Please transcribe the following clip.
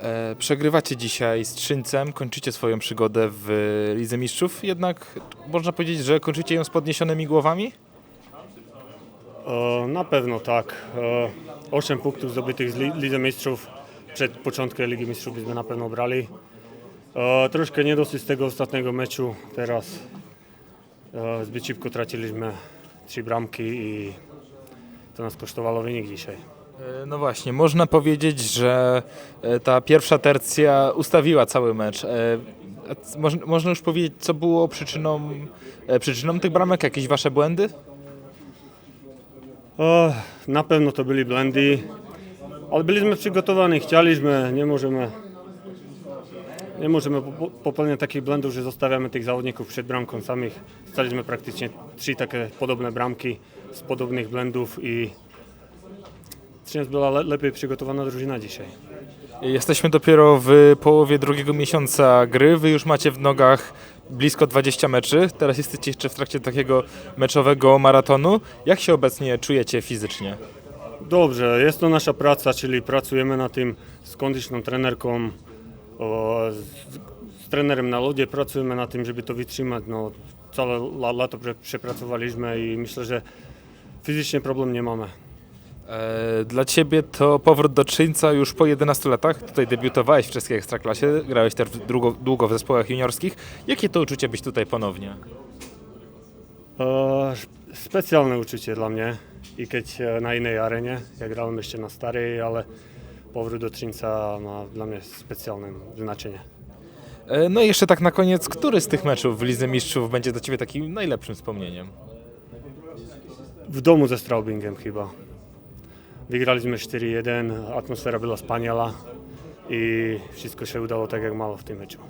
E, Przegrywacie dzisiaj z Trzyńcem, kończycie swoją przygodę w Lidze Mistrzów, jednak można powiedzieć, że kończycie ją z podniesionymi głowami? Na pewno tak. E, 8 punktów zdobytych z Li- Lidze Mistrzów przed początkiem Ligi Mistrzów byśmy na pewno brali. Troszkę niedosyt z tego ostatniego meczu. Teraz e, zbyt szybko traciliśmy trzy bramki i to nas kosztowało wynik dzisiaj. E, No właśnie, można powiedzieć, że e, ta pierwsza tercja ustawiła cały mecz. E, Można już powiedzieć, co było przyczyną, przyczyną tych bramek, jakieś wasze błędy? E, Na pewno to byli blendy, ale byliśmy przygotowani, chcieliśmy, nie możemy nie możemy po- popełniać takich błędów, że zostawiamy tych zawodników przed bramką samych. Staliśmy praktycznie trzy takie podobne bramki z podobnych błędów i Trzyniec była le- lepiej przygotowana drużyna dzisiaj. Jesteśmy dopiero w połowie drugiego miesiąca gry. Wy już macie w nogach blisko 20 meczy. Teraz jesteście jeszcze w trakcie takiego meczowego maratonu. Jak się obecnie czujecie fizycznie? Dobrze, jest to nasza praca, czyli pracujemy na tym z kondyczną trenerką, o, z, z trenerem na lodzie, pracujemy na tym, żeby to wytrzymać. No, całe la, lato prze, przepracowaliśmy i myślę, że fizycznie problem nie mamy. E, Dla ciebie to powrót do Czyńca już po 11 latach. Tutaj debiutowałeś w czeskiej ekstraklasie, grałeś też długo, długo w zespołach juniorskich. Jakie to uczucie być tutaj ponownie? E, specjalne uczucie dla mnie i keď e, na innej arenie, ja grałem jeszcze na starej, ale powrót do Trzynca ma dla mnie specjalne znaczenie. E, No i jeszcze tak na koniec, który z tych meczów w Lidze Mistrzów będzie dla ciebie takim najlepszym wspomnieniem? W domu ze Straubingem chyba. Vygrali sme 4-1, atmosféra byla spaniela i wszystko się udalo tak, jak malo v tým meču.